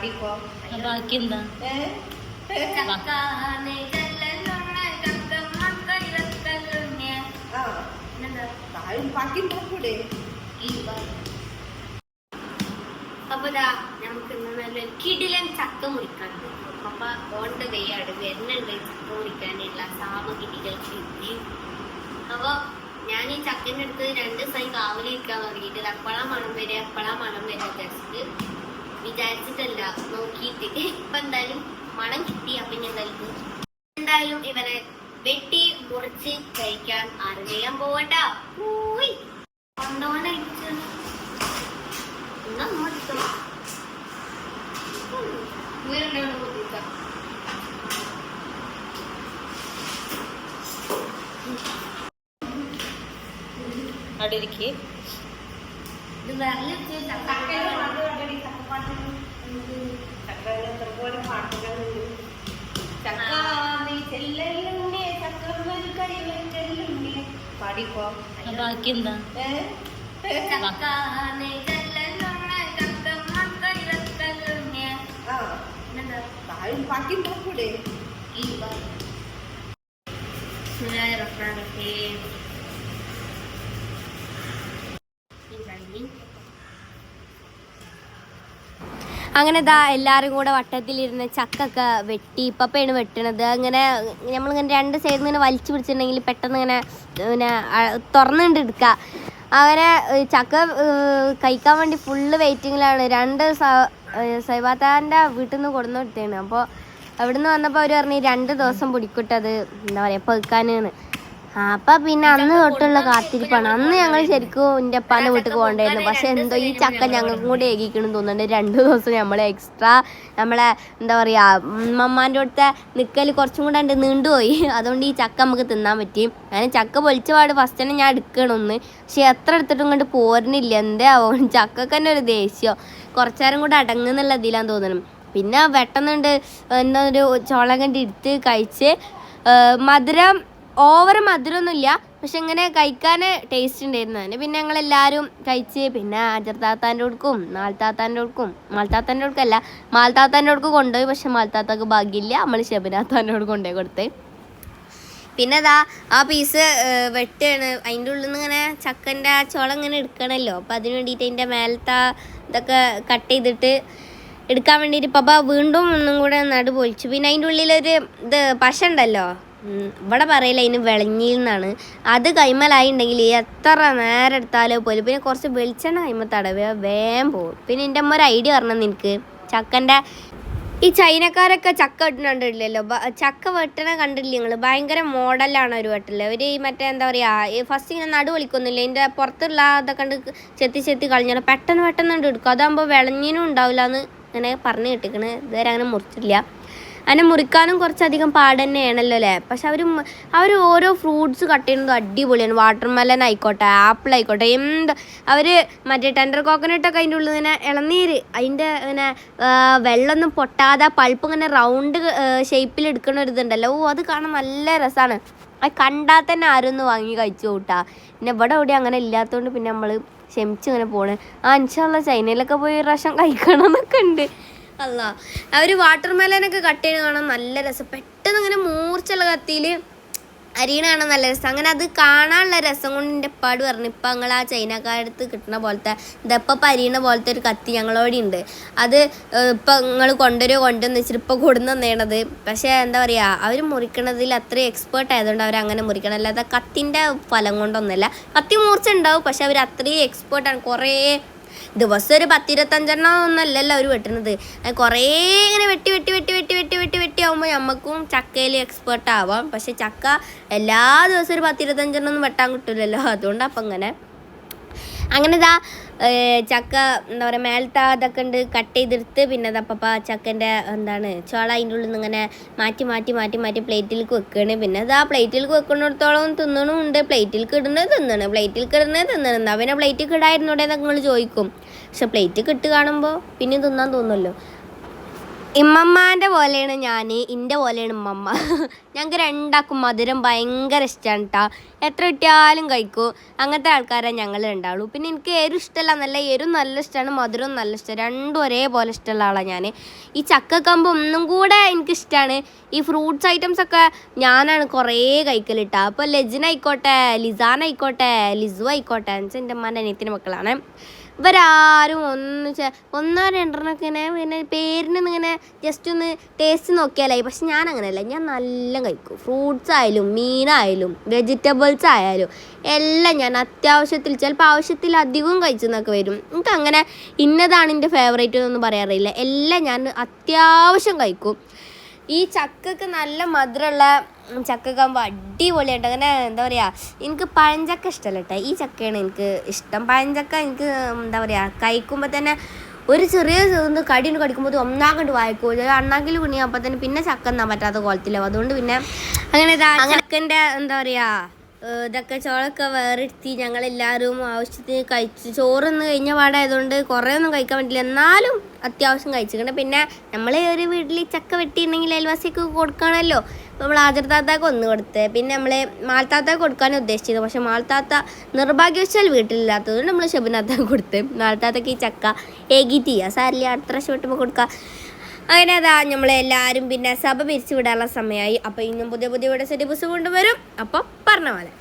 പാടിക്കോ? ബാക്കി എന്താ ബാ. അപ്പൊ നമുക്ക് നല്ലൊരു കിടിലൻ ചക്ക മുറിക്കാണ്ട് അപ്പൊ ഓണ്ട കൈയാണ് വരുന്നുണ്ട് ചക്ക മുറിക്കാനുള്ള സാമഗ്രികൾ അപ്പൊ ഞാൻ ഈ ചക്കന്റെ അടുത്ത് രണ്ട് ദിവസമായി കാവലിരിക്കാൻ തുടങ്ങിയിട്ട് അപ്പളാ മണം വരെ അപ്പളാ മണം വരെ വിചാരിച്ചിട്ട് വിചാരിച്ചിട്ടല്ല നോക്കിയിട്ട്. ഇപ്പൊ എന്തായാലും മണം കിട്ടി അപ്പൊ ഞാൻ എന്തായാലും എന്തായാലും ഇവനെ വെട്ടി മുറിച്ച് കഴിക്കാൻ അറിയാൻ പോവണ്ട പോയി കൊണ്ടോനായിട്ട് എന്നാ നോക്കാം വീരുണ്ടാവും കുത്തിക്കാം അവിടെ ഇരിക്ക് ഇത് വിരൽ വെച്ച് ചക്ക പാടിക്കോ ബാക്കി എന്താ ഏ? ചക്കാനെ ചെല്ലലുണ്ണ ചക്കമ്മക്ക ഇറക്കലുണ്ണ. ആ പിന്നെന്താ? താഴെ ബാക്കി ഉണ്ടാക്കൂടെ ഈ ബാ. അങ്ങനെ ഇതാ എല്ലാവരും കൂടെ വട്ടത്തിലിരുന്ന് ചക്കൊക്കെ വെട്ടി ഇപ്പപ്പയാണ് വെട്ടണത്. അങ്ങനെ നമ്മൾ ഇങ്ങനെ രണ്ട് സൈഡിൽ നിന്ന് വലിച്ചു പിടിച്ചിട്ടുണ്ടെങ്കിൽ പെട്ടെന്ന് ഇങ്ങനെ പിന്നെ തുറന്നുകൊണ്ട് എടുക്കുക അങ്ങനെ ചക്ക കഴിക്കാൻ വേണ്ടി ഫുള്ള് വെയിറ്റിങ്ങിലാണ് രണ്ട് സൈബാത്താന്റെ വീട്ടിൽ നിന്ന് കൊടുന്നു കൊടുത്തേണ് അപ്പോൾ അവിടുന്ന് വന്നപ്പോൾ അവർ പറഞ്ഞു രണ്ട് ദിവസം പിടിക്കട്ടത് എന്താ പറയുക പെക്കാനെന്ന് അപ്പൊ പിന്നെ അന്ന് തൊട്ടുള്ള കാത്തിരിപ്പാണ്. അന്ന് ഞങ്ങൾ ശരിക്കും എന്റെ അപ്പാന്റെ വീട്ടിൽ പോകണ്ടായിരുന്നു. പക്ഷെ എന്തോ ഈ ചക്ക ഞങ്ങൾക്കും കൂടി ഏകിക്കണം തോന്നുന്നുണ്ട്. രണ്ടു ദിവസം നമ്മളെ എക്സ്ട്രാ നമ്മളെ എന്താ പറയാ മമ്മാന്റെ അടുത്ത നിക്കൽ കുറച്ചും കൂടെ ഉണ്ട് നീണ്ടുപോയി. അതുകൊണ്ട് ഈ ചക്ക നമുക്ക് തിന്നാൻ പറ്റി. അങ്ങനെ ചക്ക പൊളിച്ച പാട് ഫസ്റ്റ് തന്നെ ഞാൻ എടുക്കണമെന്ന് പക്ഷെ എത്ര എടുത്തിട്ടും ഇങ്ങോട്ട് പോരുന്നില്ല. എന്തേ ആവും? ചക്കക്ക് തന്നെ ഒരു ദേഷ്യം. കുറച്ചേരം കൂടെ അടങ്ങുന്നുള്ള ഇതിലാന്ന് തോന്നണം. പിന്നെ പെട്ടെന്നുണ്ട് എന്താ ഒരു ചോളം കണ്ടി എടുത്ത് കഴിച്ച് മധുരം ഓവർ മധുരമൊന്നുമില്ല. പക്ഷെ ഇങ്ങനെ കഴിക്കാൻ ടേസ്റ്റ് ഉണ്ടായിരുന്നു. അതിന് പിന്നെ ഞങ്ങൾ എല്ലാവരും കഴിച്ച് പിന്നെ അജർത്താത്താന്റെ അടുക്കും നാൽത്താത്താന്റെ കൊടുക്കും. മാൽത്താത്താന്റെ കൊടുക്കല്ല മാൽത്താത്താന്റെ അടുക്ക് കൊണ്ടുപോയി. പക്ഷെ മാൽത്താത്താക്ക് ഭാഗ്യമില്ല. നമ്മൾ ഷെബിനാത്താന്റെ അടുക്ക് കൊണ്ടുപോയി കൊടുത്ത്. പിന്നെ അതാ ആ പീസ് വെട്ടാണ്. അതിന്റെ ഉള്ളിൽ നിന്ന് ഇങ്ങനെ ചക്കന്റെ ആ ചോളം ഇങ്ങനെ എടുക്കണമല്ലോ അപ്പോൾ അതിന് വേണ്ടിയിട്ട് അതിന്റെ മേലത്തെ ഇതൊക്കെ കട്ട് ചെയ്തിട്ട് എടുക്കാൻ വേണ്ടിയിട്ട് പപ്പ വീണ്ടും ഒന്നും കൂടെ നടു പൊളിച്ചു. പിന്നെ അതിന്റെ ഉള്ളിലൊരു ഇത് പശ ഉണ്ടല്ലോ. ഇവിടെ പറയില്ല അതിന് വിളഞ്ഞിൽ നിന്നാണ്. അത് കൈമലായി ഉണ്ടെങ്കിൽ എത്ര നേരം എടുത്താലും പോലും. പിന്നെ കുറച്ച് വെളിച്ചെണ്ണ കൈമ തടവുക വേഗം പോകും. പിന്നെ എന്റെ അമ്മ ഒരു ഐഡിയ പറഞ്ഞു നിനക്ക് ചക്കന്റെ ഈ ചൈനക്കാരൊക്കെ ചക്ക വെട്ടുന്നുണ്ടല്ലോ ചക്ക വെട്ടണ കണ്ടില്ല നിങ്ങൾ? ഭയങ്കര മോഡലാണ് അവർ വെട്ടില്ല അവർ ഈ മറ്റേ എന്താ പറയുക ഫസ്റ്റ് ഇങ്ങനെ നടു വലിക്കൊന്നുമില്ല ഇതിന്റെ പുറത്തുള്ള അതൊക്കെ കണ്ട് ചെത്തി ചെത്തി കളഞ്ഞാൽ പെട്ടെന്ന് പെട്ടെന്ന് കണ്ട് എടുക്കും. അതാകുമ്പോൾ വിളഞ്ഞിനും ഉണ്ടാവില്ല എന്ന് ഇങ്ങനെ പറഞ്ഞു കിട്ടിക്കണ് ഇതുവരെ അങ്ങനെ മുറിച്ചിട്ടില്ല. അങ്ങനെ മുറിക്കാനും കുറച്ചധികം പാട് തന്നെയാണല്ലോ അല്ലേ? പക്ഷെ അവർ അവർ ഓരോ ഫ്രൂട്ട്സ് കട്ട് ചെയ്യുന്നതും അടിപൊളിയാണ്. വാട്ടർ മെലൻ ആയിക്കോട്ടെ ആപ്പിൾ ആയിക്കോട്ടെ എന്ത്. അവർ മറ്റേ ടെൻഡർ കോക്കനട്ടൊക്കെ അതിന്റെ ഉള്ളിൽ ഇങ്ങനെ ഇളനീര് അതിന്റെ ഇങ്ങനെ വെള്ളമൊന്നും പൊട്ടാതെ പൾപ്പ് ഇങ്ങനെ റൗണ്ട് ഷേപ്പിൽ എടുക്കണ ഒരു ഇതുണ്ടല്ലോ. ഓ അത് കാണാൻ നല്ല രസമാണ് അത് കണ്ടാൽ തന്നെ ആരും ഒന്ന് വാങ്ങി കഴിച്ചു കൂട്ടാ. പിന്നെ ഇവിടെ എവിടെ അങ്ങനെ ഇല്ലാത്തതുകൊണ്ട് പിന്നെ നമ്മൾ ക്ഷമിച്ചിങ്ങനെ പോണ്. ആ ഇൻഷാല്ല ചൈനയിലൊക്കെ പോയി ഒരു പ്രാവശ്യം കഴിക്കണം എന്നൊക്കെ ഉണ്ട്. അല്ല അവർ വാട്ടർ മെലനൊക്കെ കട്ട് ചെയ്ത് കാണാൻ നല്ല രസം. പെട്ടെന്ന് അങ്ങനെ മൂർച്ചുള്ള കത്തിയിൽ അരിയണ കാണാൻ നല്ല രസം. അങ്ങനെ അത് കാണാനുള്ള രസം കൊണ്ട് എന്റെ ഉപ്പാട് പറഞ്ഞു ഇപ്പം ഞങ്ങൾ ആ ചൈനക്കാരടുത്ത് കിട്ടുന്ന പോലത്തെ ഇതപ്പം അരിയണ പോലത്തെ ഒരു കത്തി ഞങ്ങളോടെ ഉണ്ട് അത് ഇപ്പം നിങ്ങൾ കൊണ്ടുവരുമോ കൊണ്ടുവന്ന് വെച്ചിട്ട് ഇപ്പം കൊടുന്നു തന്നേണത്. പക്ഷേ എന്താ പറയുക അവർ മുറിക്കണതിൽ അത്രയും എക്സ്പേർട്ട് ആയതുകൊണ്ട് അവർ അങ്ങനെ മുറിക്കണം. അല്ലാതെ കത്തിന്റെ ഫലം കൊണ്ടൊന്നുമല്ല. കത്തി മൂർച്ച ഉണ്ടാവും പക്ഷെ അവർ അത്രയും എക്സ്പേർട്ടാണ് കുറേ ദിവസം ഒരു പത്തിരുപത്തഞ്ചെണ്ണം ഒന്നല്ലല്ലോ അവർ വെട്ടുന്നത്. കുറേ ഇങ്ങനെ വെട്ടി വെട്ടി വെട്ടി വെട്ടി വെട്ടി വെട്ടി വെട്ടി ആകുമ്പോൾ നമുക്കും ചക്കയിൽ എക്സ്പേർട്ട് ആവാം. പക്ഷെ ചക്ക എല്ലാ ദിവസവും ഒരു പത്തിരുപത്തഞ്ചെണ്ണം ഒന്നും വെട്ടാൻ കിട്ടില്ലല്ലോ അതുകൊണ്ട് അപ്പം അങ്ങനെ അങ്ങനെ ഇതാ ചക്ക എന്താ പറയുക മേലത്തെ അതൊക്കെ ഉണ്ട് കട്ട് ചെയ്തെടുത്ത് പിന്നെ അതപ്പ ചക്കന്റെ എന്താണ് ചോള അതിന്റെ ഉള്ളിൽ നിന്ന് ഇങ്ങനെ മാറ്റി മാറ്റി മാറ്റി മാറ്റി പ്ലേറ്റിലേക്ക് വെക്കുകയാണ് പിന്നെ ഇതാ പ്ലേറ്റിലേക്ക് വെക്കുന്നിടത്തോളം തിന്നണമുണ്ട് പ്ലേറ്റിലേക്ക് ഇടുന്നത് തിന്നണ്. പ്ലേറ്റിലേക്ക് ഇടുന്നത് തിന്നണം. എന്താ പ്ലേറ്റിൽ ഇടായിരുന്നൂടെ എന്നൊക്കെ നിങ്ങൾ ചോദിക്കും. പക്ഷെ പ്ലേറ്റ് കിട്ട് കാണുമ്പോൾ പിന്നെ തിന്നാൻ തോന്നുമല്ലോ ഇമ്മമ്മാന്റെ പോലെയാണ് ഞാൻ എന്റെ പോലെയാണ് ഇമ്മമ്മ. ഞങ്ങൾക്ക് രണ്ടാക്കും മധുരം ഭയങ്കര ഇഷ്ടമാണ് കേട്ടോ എത്ര കിട്ടിയാലും കഴിക്കും. അങ്ങനത്തെ ആൾക്കാരാണ് ഞങ്ങൾ രണ്ടാളൂ. പിന്നെ എനിക്ക് എരു ഇഷ്ടമല്ല നല്ല എരു നല്ല ഇഷ്ടമാണ് മധുരവും നല്ല ഇഷ്ടം. രണ്ടും ഒരേപോലെ ഇഷ്ടമുള്ള ആളാണ് ഞാൻ ഈ ചക്കക്കമ്പ് ഒന്നും കൂടെ എനിക്ക് എനിക്കിഷ്ടമാണ് ഈ ഫ്രൂട്ട്സ് ഐറ്റംസ് ഒക്കെ ഞാനാണ് കുറേ കഴിക്കലിട്ടാ അപ്പോൾ ലജിന ആയിക്കോട്ടെ ലിസാൻ ആയിക്കോട്ടെ ലിസു ആയിക്കോട്ടെ എന്നുവെച്ചാൽ എന്റെ അമ്മന്റെ അനിയത്തിന്റെ മക്കളാണ്. ഇവരാരും ഒന്ന് ഒന്നോ രണ്ടെണ്ണൊക്കെ ഇങ്ങനെ പിന്നെ പേരിനൊന്നും ഇങ്ങനെ ജസ്റ്റ് ഒന്ന് ടേസ്റ്റ് നോക്കിയാലായി പക്ഷെ ഞാൻ അങ്ങനെയല്ല ഞാൻ നല്ല കഴിക്കും. ഫ്രൂട്ട്സ് ആയാലും മീനായാലും വെജിറ്റബിൾസ് ആയാലും എല്ലാം ഞാൻ അത്യാവശ്യത്തിൽ ചിലപ്പോൾ ആവശ്യത്തിൽ അധികവും കഴിച്ചെന്നൊക്കെ വരും. എനിക്ക് അങ്ങനെ ഇന്നതാണ് എന്റെ ഫേവറേറ്റ് എന്നൊന്നും പറയാറില്ല. എല്ലാം ഞാൻ അത്യാവശ്യം കഴിക്കും. ഈ ചക്കക്ക് നല്ല മധുരമുള്ള ചക്കക്കാകുമ്പോൾ അടിപൊളിയായിട്ട് അങ്ങനെ എന്താ പറയുക എനിക്ക് പഴഞ്ചക്ക ഇഷ്ടമല്ല കേട്ടോ ഈ ചക്കയാണ് എനിക്ക് ഇഷ്ടം. പഴഞ്ചക്ക എനിക്ക് എന്താ പറയുക കഴിക്കുമ്പോൾ തന്നെ ഒരു ചെറിയ ഒന്ന് കടി കൊണ്ട് കടിക്കുമ്പോൾ ഒന്നാം കണ്ട് വായിക്കും. ഒരു അണ്ണാങ്കിൽ കുണിയാകുമ്പോൾ തന്നെ പിന്നെ ചക്ക എന്നാൻ പറ്റാത്ത കോലത്തിലാവും അതുകൊണ്ട് പിന്നെ അങ്ങനെ ചക്കന്റെ എന്താ പറയാ ഇതൊക്കെ ചോളൊക്കെ വേറെടുത്തി ഞങ്ങളെല്ലാവരും ആവശ്യത്തിന് കഴിച്ച് ചോറൊന്നും കഴിഞ്ഞ പാടായതുകൊണ്ട് കുറേ ഒന്നും കഴിക്കാൻ പറ്റില്ല. എന്നാലും അത്യാവശ്യം കഴിച്ചിട്ടുണ്ട്. പിന്നെ നമ്മൾ ഒരു വീട്ടിൽ ചക്ക വെട്ടിയിട്ടുണ്ടെങ്കിൽ അയൽവാസിക്ക് കൊടുക്കണമല്ലോ നമ്മൾ ആചരത്താത്താക്ക് ഒന്ന് കൊടുത്ത്. പിന്നെ നമ്മൾ മാൾത്താത്താക്ക് കൊടുക്കാനും ഉദ്ദേശിച്ചത് പക്ഷേ മാൽത്താത്ത നിർഭാഗ്യവശാൽ വീട്ടിലില്ലാത്തതുകൊണ്ട് നമ്മൾ ഷബിനാത്താക്ക് കൊടുത്ത്. മാൽത്താത്തക്ക് ഈ ചക്ക ഏകിയിട്ട് ചെയ്യുക സാരില്ല അടുത്ത പ്രാവശ്യം വെട്ടുമ്പോൾ കൊടുക്കുക അങ്ങനെ അതാ നമ്മളെല്ലാവരും പിന്നെ സഭ പിരിച്ചു വിടാനുള്ള സമയമായി. അപ്പോൾ ഇന്നും പുതിയ പുതിയ വീഡിയോസ് കൊണ്ടുവരും. അപ്പോൾ പറഞ്ഞ പോലെ.